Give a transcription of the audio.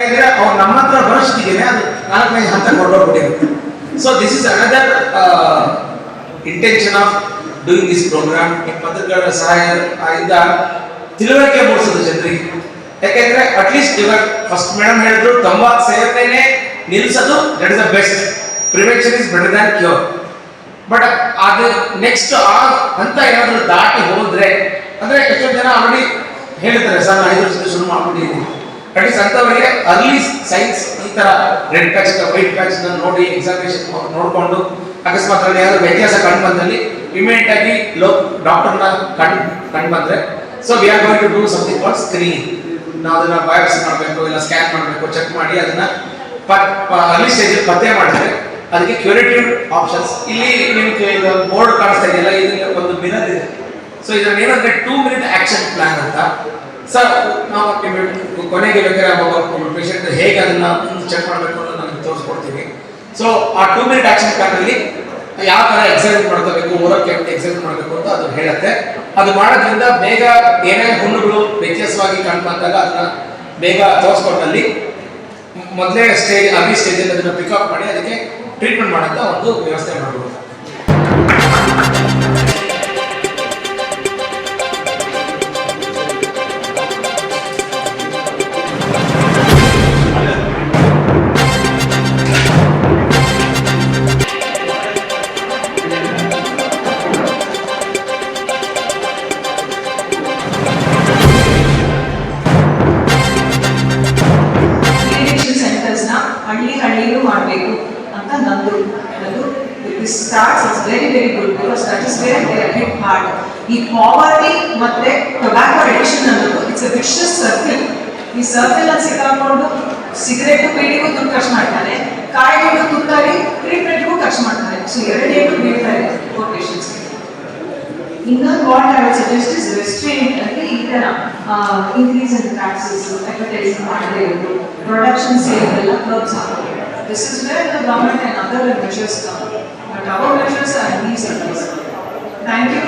ಅವ್ರು ನಮ್ಮ ಹತ್ರ ಬರೋಷ್ಟಿಗೆ ಅದು ನಾಲ್ಕನೇ ಹಂತ ಕೊಂಡೋಗ್ಬಿಟ್ಟಿರುತ್ತೆ so this is another intention of doing this program ಈ ಸಹಾಯದಿಂದ ಸಹಾಯ ಇಂದ ತಿಳುವಳಿಕೆ ಮೂಡಿಸೋದು ಜನರಿಗೆ. ಯಾಕೆಂದ್ರೆ ಅಟ್ಲೀಸ್ಟ್ ಇವಾಗ ಫಸ್ಟ್ ಮೇಡಮ್ ಹೇಳಿದ್ರು ತಮ್ಮ ಸೇವನೆನೆ ನಿಲ್ಸೋದು that is the best prevention is better than cure but ಅದು ನೆಕ್ಸ್ಟ್ ಆ ಹಂತ ಏನಾದರೂ ದಾಟಿ ಹೋದ್ರೆ, ಅಂದ್ರೆ ಎಷ್ಟೊಂದು ಜನ ಆಲ್ರೆಡಿ ಹೇಳ್ತಾರೆ ಸರ್ ಐದು ವರ್ಷ ಶುರು ಮಾಡ್ಬಿಟ್ಟಿದ್ದೀನಿ. ಅಟ್ಲೀಸ್ಟ್ ಸಂತವರಿಗೆ ಅರ್ಲಿ ಸೈನ್ಸ್ ಈ ತರ ರೆಡ್ ಪ್ಯಾಚ್ ವೈಟ್ ಪ್ಯಾಚ್ ನೋಡಿ ಎಕ್ಸಾಮಿನೇಷನ್ ನೋಡಿಕೊಂಡು ಅಕಸ್ಮಾತ್ ಅಲ್ಲಿ ವ್ಯತ್ಯಾಸ ಕಂಡು ಬಂದಲ್ಲಿ ಇಮಿಡಿಯೇಟ್ ಆಗಿ ಲೋ ಡಾಕ್ಟರ್ನ ಕಂಡು ಕಂಡು ಬಂದ್ರೆ so we are going to do something call screening ನಾವು ಅದನ್ನ ಬಯೋಪ್ಸಿ ಮಾಡಬೇಕು, ಇಲ್ಲ ಸ್ಕ್ಯಾನ್ ಮಾಡಬೇಕು ಚೆಕ್ ಮಾಡಿ ಅದನ್ನ ಅರ್ಲಿ ಸ್ಟೇಜ್ ಪತ್ತೆ ಮಾಡಿದ್ರೆ ಅದಕ್ಕೆ ಕ್ಯೂರೇಟಿವ್ ಆಪ್ಷನ್ಸ್ ಇಲ್ಲಿ ನಿಮಗೆ ಬೋರ್ಡ್ ಕಾಣಿಸ್ತಾ ಇದೆಯಲ್ಲ, ಇದಕ್ಕೆ ಒಂದು ಮಿನರ್ ಇದೆ. ಸೊ ಇದ್ರಲ್ಲಿ ಏನಂದ್ರೆ ಟೂ ಮಿನಿಟ್ ಆಕ್ಷನ್ ಪ್ಲಾನ್ ಅಂತ. ಸರ್ ನಾವು ಕೊನೆಗೆ ಪೇಷಂಟ್ ಹೇಗೆ ಅದನ್ನ ಚೆಕ್ ಮಾಡಬೇಕು ಅನ್ನೋದು ನಮಗೆ ತೋರಿಸ್ಕೊಡ್ತೀವಿ ಸೊ ಆ ಟೂ ಮಿನಿಟ್ ಆಕ್ಷನ್ ಪ್ಲಾನ್ ಅಲ್ಲಿ ಯಾವ ತರ ಎಕ್ಸಾಮಿನ್ ಮಾಡ್ಕೋಬೇಕು ಓರಕ್ಕೆ ಎಕ್ಸಾಮಿನ್ ಮಾಡಬೇಕು ಅಂತ ಅದು ಹೇಳುತ್ತೆ. ಅದು ಮಾಡೋದ್ರಿಂದ ಬೇಗ ಏನೇ ಹುಣ್ಣುಗಳು ವ್ಯತ್ಯಾಸವಾಗಿ ಕಂಡು ಬಂದಾಗ ಅದನ್ನ ಬೇಗ ತೋರಿಸ್ಕೊಟ್ಟಲ್ಲಿ ಮೊದಲೇ ಸ್ಟೇಜ್ ಅರ್ಲಿ ಸ್ಟೇಜಲ್ಲಿ ಅದನ್ನ ಪಿಕಪ್ ಮಾಡಿ ಅದಕ್ಕೆ ಟ್ರೀಟ್ಮೆಂಟ್ ಮಾಡೋಂಥ ಒಂದು ವ್ಯವಸ್ಥೆ ಮಾಡಬಹುದು ಹಳ್ಳಿ ಹಳ್ಳಿಯಲ್ಲೂ ಮಾಡಬೇಕು ಅಂತ ನಂದು ಅದು this starts it's very very good because that is where they are hit hard ಈ ಪಾವರ್ಟಿ ಮತ್ತೆ ಟೊಬ್ಯಾಕೋ ಅಡಿಕ್ಷನ್ ಅನ್ನೋದು ಇಟ್ಸ್ ಅ ವಿಶಸ್ ಸರ್ಕಲ್ ಈ ಸರ್ಕಲ್ ಅಲ್ಲಿ ಸಿಕ್ಕಾಕೊಂಡು ಸಿಗರೇಟ್ ಬೀಡಿಗೂ ದುಡ್ಡು ಖರ್ಚು ಮಾಡ್ತಾರೆ, ಕಾಯಿಲೆಗೂ ತುತ್ತಾಗಿ ಟ್ರೀಟ್ಮೆಂಟ್ಗೂ ಖರ್ಚು ಮಾಡ್ತಾರೆ. ಸೊ ಎರಡೇನು ಬೀಳ್ತಾರೆ ಪೇಷಂಟ್ಸ್ಗೆ ಇನ್ನೊಂದು what I suggest increase in taxes advertising ಮಾಡದೇ ಇರೋದು ಪ್ರೊಡಕ್ಷನ್ ಸೇಲ್ ಎಲ್ಲ ಕ್ಲಬ್ಸ್ ಹಾಕೋದು this is where the government and other measures come but our measures are these thank you